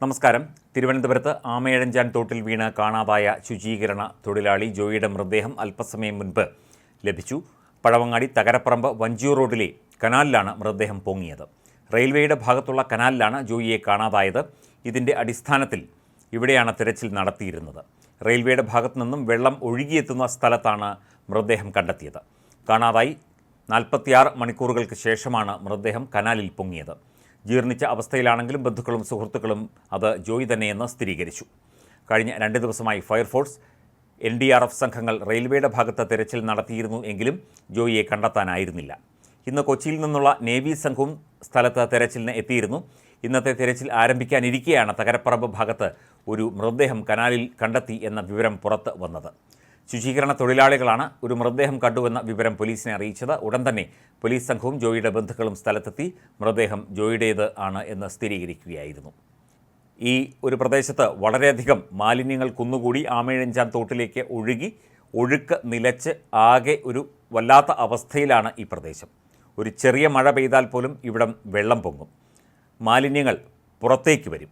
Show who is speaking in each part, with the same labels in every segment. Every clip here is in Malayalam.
Speaker 1: നമസ്കാരം. തിരുവനന്തപുരത്ത് ആമയഴഞ്ചാൻ തോട്ടിൽ വീണ് കാണാതായ ശുചീകരണ തൊഴിലാളി ജോയിയുടെ മൃതദേഹം അല്പസമയം മുൻപ് ലഭിച്ചു. പഴവങ്ങാടി തകരപ്പറമ്പ് വഞ്ചിയൂർ റോഡിലെ കനാലിലാണ് മൃതദേഹം പൊങ്ങിയത്. റെയിൽവേയുടെ ഭാഗത്തുള്ള കനാലിലാണ് ജോയിയെ കാണാതായത്. ഇതിന്റെ അടിസ്ഥാനത്തിൽ ഇവിടെയാണ് തിരച്ചിൽ നടത്തിയിരുന്നത്. റെയിൽവേയുടെ ഭാഗത്തു നിന്നും വെള്ളം ഒഴുകിയെത്തുന്ന സ്ഥലത്താണ് മൃതദേഹം കണ്ടെത്തിയത്. കാണാതായി നാൽപ്പത്തിയാറ് മണിക്കൂറുകൾക്ക് ശേഷമാണ് മൃതദേഹം കനാലിൽ പൊങ്ങിയത്. ജീർണിച്ച അവസ്ഥയിലാണെങ്കിലും ബന്ധുക്കളും സുഹൃത്തുക്കളും അത് ജോയി തന്നെയെന്ന് സ്ഥിരീകരിച്ചു. കഴിഞ്ഞ രണ്ട് ദിവസമായി fire force N D R F സംഘങ്ങൾ റെയിൽവേയുടെ ഭാഗത്ത് തിരച്ചിൽ നടത്തിയിരുന്നു എങ്കിലും ജോയിയെ കണ്ടെത്താനായിരുന്നില്ല. ഇന്ന് കൊച്ചിയിൽ നിന്നുള്ള നേവി സംഘവും സ്ഥലത്ത് തെരച്ചിലിന് എത്തിയിരുന്നു. ഇന്നത്തെ തിരച്ചിൽ ആരംഭിക്കാനിരിക്കെയാണ് തകരപ്പറമ്പ് ഭാഗത്ത് ഒരു മൃതദേഹം കനാലിൽ കണ്ടെത്തി എന്ന വിവരം പുറത്ത് വന്നത്. ശുചീകരണ തൊഴിലാളികളാണ് ഒരു മൃതദേഹം കണ്ടുവെന്ന വിവരം പോലീസിനെ അറിയിച്ചത്. ഉടൻ തന്നെ പോലീസ് സംഘവും ജോയിയുടെ ബന്ധുക്കളും സ്ഥലത്തെത്തി മൃതദേഹം ജോയിയുടേത് ആണ് എന്ന് സ്ഥിരീകരിക്കുകയായിരുന്നു. ഈ ഒരു പ്രദേശത്ത് വളരെയധികം മാലിന്യങ്ങൾ കുന്നുകൂടി ആമേഴഞ്ചാൻ തോട്ടിലേക്ക് ഒഴുകി ഒഴുക്ക് നിലച്ച് ആകെ ഒരു വല്ലാത്ത അവസ്ഥയിലാണ് ഈ പ്രദേശം. ഒരു ചെറിയ മഴ പെയ്താൽ പോലും ഇവിടം വെള്ളം പൊങ്ങും. മാലിന്യങ്ങൾ പുറത്തേക്ക് വരും.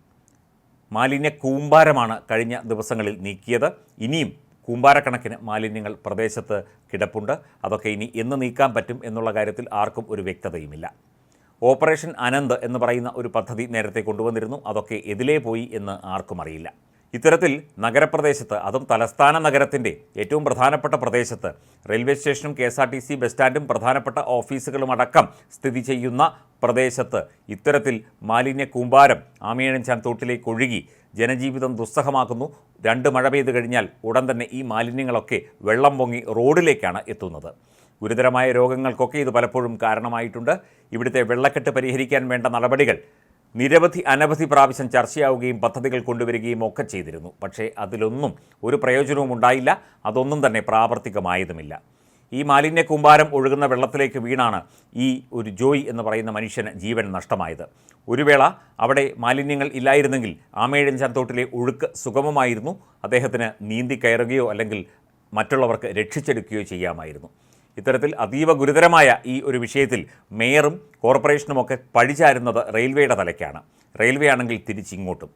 Speaker 1: മാലിന്യ കൂമ്പാരമാണ് കഴിഞ്ഞ ദിവസങ്ങളിൽ നീക്കിയത്. ഇനിയും കൂമ്പാരക്കണക്കിന് മാലിന്യങ്ങൾ പ്രദേശത്ത് കിടപ്പുണ്ട്. അതൊക്കെ ഇനി എന്ന് നീക്കാൻ പറ്റും എന്നുള്ള കാര്യത്തിൽ ആർക്കും ഒരു വ്യക്തതയുമില്ല. ഓപ്പറേഷൻ അനന്ത് എന്ന് പറയുന്ന ഒരു പദ്ധതി നേരത്തെ കൊണ്ടുവന്നിരുന്നു. അതൊക്കെ എതിലേ പോയി എന്ന് ആർക്കും അറിയില്ല. ഇത്തരത്തിൽ നഗരപ്രദേശത്ത് അതും തലസ്ഥാന നഗരത്തിന്റെ ഏറ്റവും പ്രധാനപ്പെട്ട പ്രദേശത്ത് റെയിൽവേ സ്റ്റേഷനും K S R T C bus സ്റ്റാൻഡും പ്രധാനപ്പെട്ട ഓഫീസുകളും അടക്കം സ്ഥിതി ചെയ്യുന്ന പ്രദേശത്ത് ഇത്തരത്തിൽ മാലിന്യ കൂമ്പാരം ആമിയണിഞ്ചാൻ തോട്ടിലേക്ക് ഒഴുകി ജനജീവിതം ദുസ്സഹമാക്കുന്നു. രണ്ട് മഴ പെയ്തു കഴിഞ്ഞാൽ ഉടൻ തന്നെ ഈ മാലിന്യങ്ങളൊക്കെ വെള്ളം പൊങ്ങി റോഡിലേക്കാണ് എത്തുന്നത്. ഗുരുതരമായ രോഗങ്ങൾക്കൊക്കെ ഇത് പലപ്പോഴും കാരണമായിട്ടുണ്ട്. ഇവിടുത്തെ വെള്ളക്കെട്ട് പരിഹരിക്കാൻ വേണ്ട നടപടികൾ നിരവധി അനവധി പ്രാവശ്യം ചർച്ചയാവുകയും പദ്ധതികൾ കൊണ്ടുവരികയും ഒക്കെ ചെയ്തിരുന്നു. പക്ഷേ അതിലൊന്നും ഒരു പ്രയോജനവും ഉണ്ടായില്ല. അതൊന്നും തന്നെ പ്രാവർത്തികമായതുമില്ല. ഈ മാലിന്യ കൂമ്പാരം ഒഴുകുന്ന വെള്ളത്തിലേക്ക് വീണാണ് ഈ ഒരു ജോയ് എന്ന് പറയുന്ന മനുഷ്യന് ജീവൻ നഷ്ടമായത്. ഒരു വേള അവിടെ മാലിന്യങ്ങൾ ഇല്ലായിരുന്നെങ്കിൽ ആമേഴഞ്ചാൻ തോട്ടിലെ ഒഴുക്ക് സുഗമമായിരുന്നു. അദ്ദേഹത്തിന് നീന്തി കയറുകയോ അല്ലെങ്കിൽ മറ്റുള്ളവർക്ക് രക്ഷിച്ചെടുക്കുകയോ ചെയ്യാമായിരുന്നു. ഇത്തരത്തിൽ അതീവ ഗുരുതരമായ ഈ ഒരു വിഷയത്തിൽ മേയറും കോർപ്പറേഷനും ഒക്കെ പഴിചാരുന്നത് റെയിൽവേയുടെ തലയ്ക്കാണ്. റെയിൽവേ ആണെങ്കിൽ തിരിച്ചിങ്ങോട്ടും.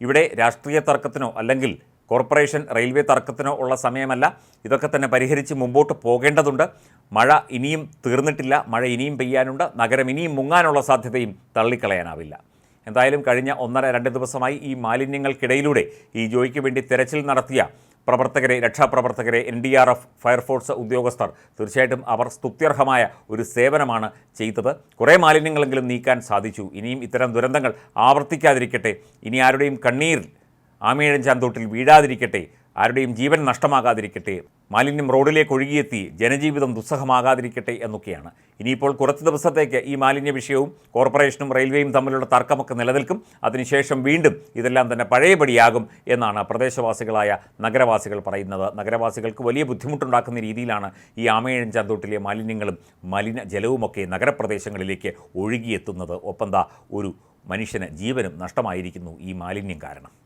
Speaker 1: ഇവിടെ രാഷ്ട്രീയ തർക്കത്തിനോ അല്ലെങ്കിൽ കോർപ്പറേഷൻ റെയിൽവേ തർക്കത്തിനോ ഉള്ള സമയമല്ല. ഇതൊക്കെ തന്നെ പരിഹരിച്ച് മുമ്പോട്ട് പോകേണ്ടതുണ്ട്. മഴ ഇനിയും തീർന്നിട്ടില്ല. മഴ ഇനിയും പെയ്യാനുണ്ട്. നഗരം ഇനിയും മുങ്ങാനുള്ള സാധ്യതയും തള്ളിക്കളയാനാവില്ല. എന്തായാലും കഴിഞ്ഞ ഒന്നര രണ്ട് ദിവസമായി ഈ മാലിന്യങ്ങൾക്കിടയിലൂടെ ഈ ജോയിക്ക് വേണ്ടി തെരച്ചിൽ നടത്തിയ പ്രവർത്തകരെ രക്ഷാപ്രവർത്തകരെ N D R F fire force ഉദ്യോഗസ്ഥർ തീർച്ചയായിട്ടും അവർ സ്തുത്യർഹമായ ഒരു സേവനമാണ് ചെയ്തത്. കുറേ മാലിന്യങ്ങളെങ്കിലും നീക്കാൻ സാധിച്ചു. ഇനിയും ഇത്തരം ദുരന്തങ്ങൾ ആവർത്തിക്കാതിരിക്കട്ടെ. ഇനി ആരുടെയും കണ്ണീർ ആമേഴഞ്ചാൻ തോട്ടിൽ വീഴാതിരിക്കട്ടെ. ആരുടെയും ജീവൻ നഷ്ടമാകാതിരിക്കട്ടെ മാലിന്യം റോഡിലേക്ക് ഒഴുകിയെത്തി ജനജീവിതം ദുസ്സഹമാകാതിരിക്കട്ടെ എന്നൊക്കെയാണ്. ഇനിയിപ്പോൾ കുറച്ച് ദിവസത്തേക്ക് ഈ മാലിന്യ വിഷയവും കോർപ്പറേഷനും റെയിൽവേയും തമ്മിലുള്ള തർക്കമൊക്കെ നിലനിൽക്കും. അതിനുശേഷം വീണ്ടും ഇതെല്ലാം തന്നെ പഴയപടിയാകും എന്നാണ് പ്രദേശവാസികളായ നഗരവാസികൾ പറയുന്നത്. നഗരവാസികൾക്ക് വലിയ ബുദ്ധിമുട്ടുണ്ടാക്കുന്ന രീതിയിലാണ് ഈ ആമയഴഞ്ചാൻ ചന്തോട്ടിലെ മാലിന്യങ്ങളും മലിന ജലവുമൊക്കെ നഗരപ്രദേശങ്ങളിലേക്ക് ഒഴുകിയെത്തുന്നത്. ഒപ്പം ഒരു മനുഷ്യന് ജീവനും നഷ്ടമായിരിക്കുന്നു ഈ മാലിന്യം കാരണം.